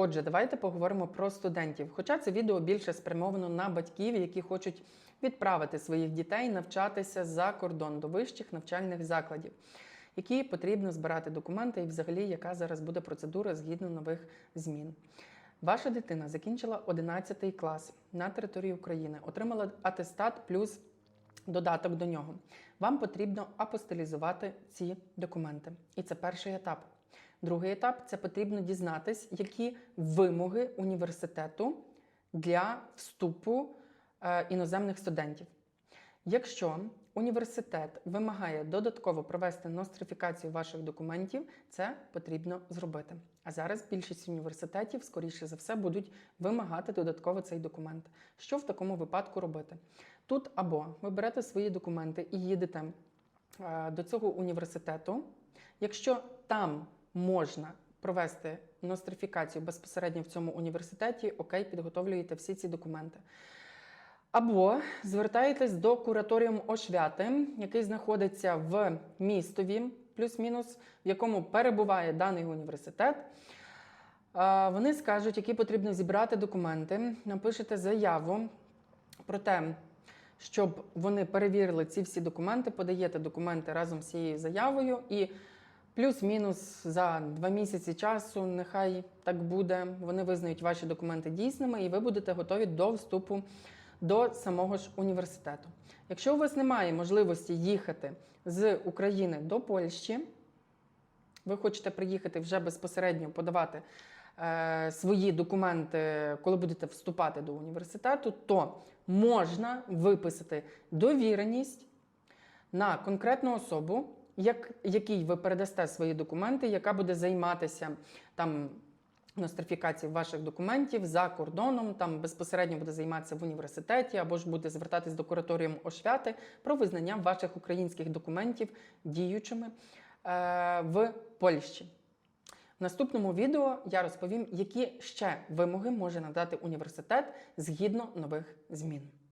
Отже, давайте поговоримо про студентів. Хоча це відео більше спрямовано на батьків, які хочуть відправити своїх дітей навчатися за кордон до вищих навчальних закладів, які потрібно збирати документи, і взагалі, яка зараз буде процедура згідно нових змін. Ваша дитина закінчила 11 клас на території України, отримала атестат плюс додаток до нього. Вам потрібно апостилізувати ці документи. І це перший етап. Другий етап це потрібно дізнатись, які вимоги університету для вступу е, іноземних студентів. Якщо університет вимагає додатково провести нострифікацію ваших документів, це потрібно зробити. А зараз більшість університетів, скоріше за все, будуть вимагати додатково цей документ. Що в такому випадку робити? Тут або ви берете свої документи і їдете е, до цього університету. Якщо там можна провести нострифікацію безпосередньо в цьому університеті, окей, підготовлюєте всі ці документи. Або звертаєтесь до кураторіуму Ошвяти, який знаходиться в містові, плюс-мінус, в якому перебуває даний університет. Вони скажуть, які потрібно зібрати документи, напишете заяву про те, щоб вони перевірили ці всі документи, подаєте документи разом з цією заявою і плюс-мінус за два місяці часу, нехай так буде, вони визнають ваші документи дійсними, і ви будете готові до вступу до самого ж університету. Якщо у вас немає можливості їхати з України до Польщі, ви хочете приїхати вже безпосередньо подавати е, свої документи, коли будете вступати до університету, то можна виписати довіреність на конкретну особу, як, якій ви передасте свої документи, яка буде займатися там. Нострифікації ваших документів за кордоном, там безпосередньо буде займатися в університеті або ж буде звертатись до кураторіуму Ошвяти про визнання ваших українських документів діючими е, в Польщі. В наступному відео я розповім, які ще вимоги може надати університет згідно нових змін.